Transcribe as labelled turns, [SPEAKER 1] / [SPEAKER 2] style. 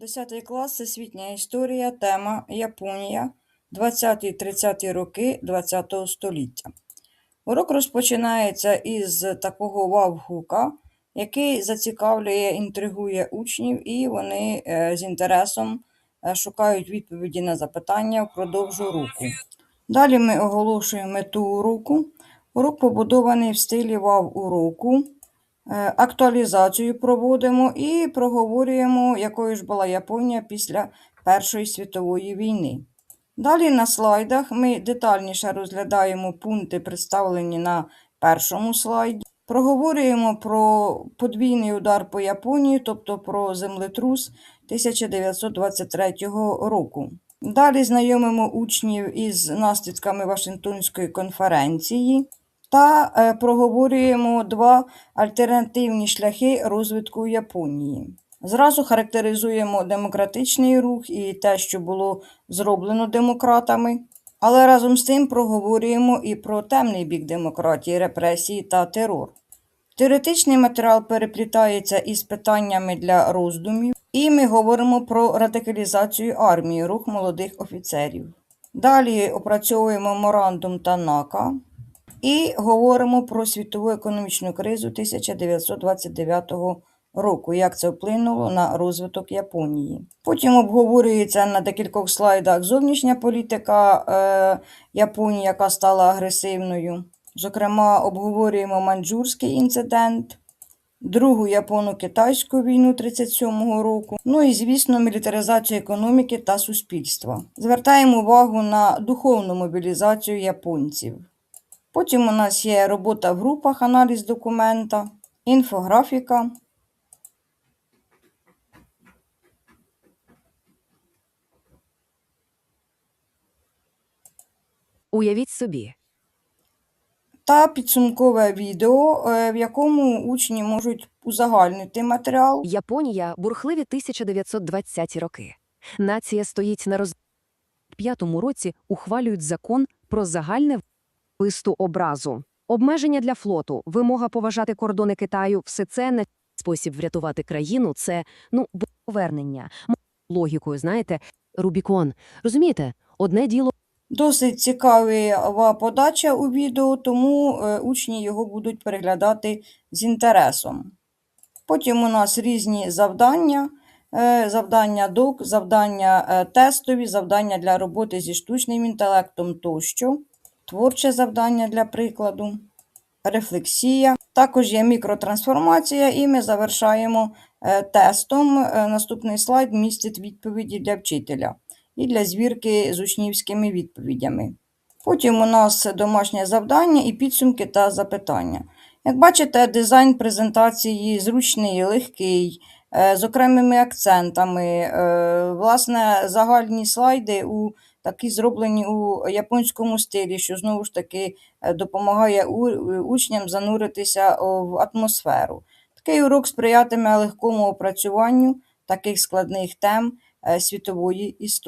[SPEAKER 1] 10 клас Всесвітня історія, тема Японія, 20-30 роки ХХ століття. Урок розпочинається із такого вау-гука, який зацікавлює, інтригує учнів, і вони е, з інтересом е, шукають відповіді на запитання впродовж уроку. Далі ми оголошуємо мету уроку. Урок побудований в стилі вау-уроку. Е, Актуалізацію проводимо і проговорюємо, якою ж була Японія після Першої світової війни. Далі на слайдах ми детальніше розглядаємо пункти, представлені на першому слайді. Проговорюємо про подвійний удар по Японії, тобто про землетрус 1923 року. Далі знайомимо учнів із наслідками Вашингтонської конференції та е, проговорюємо два альтернативні шляхи розвитку Японії. Зразу характеризуємо демократичний рух і те, що було зроблено демократами, але разом з тим проговорюємо і про темний бік демократії, репресії та терор. Теоретичний матеріал переплітається із питаннями для роздумів, і ми говоримо про радикалізацію армії, рух молодих офіцерів. Далі опрацьовуємо меморандум Танака і говоримо про світову економічну кризу 1929 року, як це вплинуло на розвиток Японії. Потім обговорюється на декількох слайдах зовнішня політика е, Японії, яка стала агресивною. Зокрема, обговорюємо маньчжурський інцидент, Другу японо-китайську війну 37-го року, ну і, звісно, мілітаризацію економіки та суспільства. Звертаємо увагу на духовну мобілізацію японців. Потім у нас є робота в групах, аналіз документа, інфографіка.
[SPEAKER 2] Уявіть собі,
[SPEAKER 1] Та підсумкове відео, е, в якому учні можуть узагальнити матеріал.
[SPEAKER 2] Японія бурхливі 1920-ті роки. Нація стоїть на роз... п'ятому році ухвалюють закон про загальне висту образу. Обмеження для флоту, вимога поважати кордони Китаю – все це не спосіб врятувати країну, це, ну, повернення. Логікою, знаєте, Рубікон. Розумієте? Одне діло
[SPEAKER 1] Досить цікава подача у відео, тому е, учні його будуть переглядати з інтересом. Потім у нас різні завдання, е, завдання док, завдання е, тестові, завдання для роботи зі штучним інтелектом тощо, творче завдання для прикладу, рефлексія. Також є мікротрансформація, і ми завершаємо е, тестом. Е, Наступний слайд містить відповіді для вчителя і для звірки з учнівськими відповідями. Потім у нас домашнє завдання і підсумки та запитання. Як бачите, дизайн презентації зручний, легкий, е, з окремими акцентами. Власне, загальні слайди у такі зроблені у японському стилі, що знову ж таки е, допомагає у- учням зануритися в атмосферу. Такий урок сприятиме легкому опрацюванню таких складних тем е, світової історії.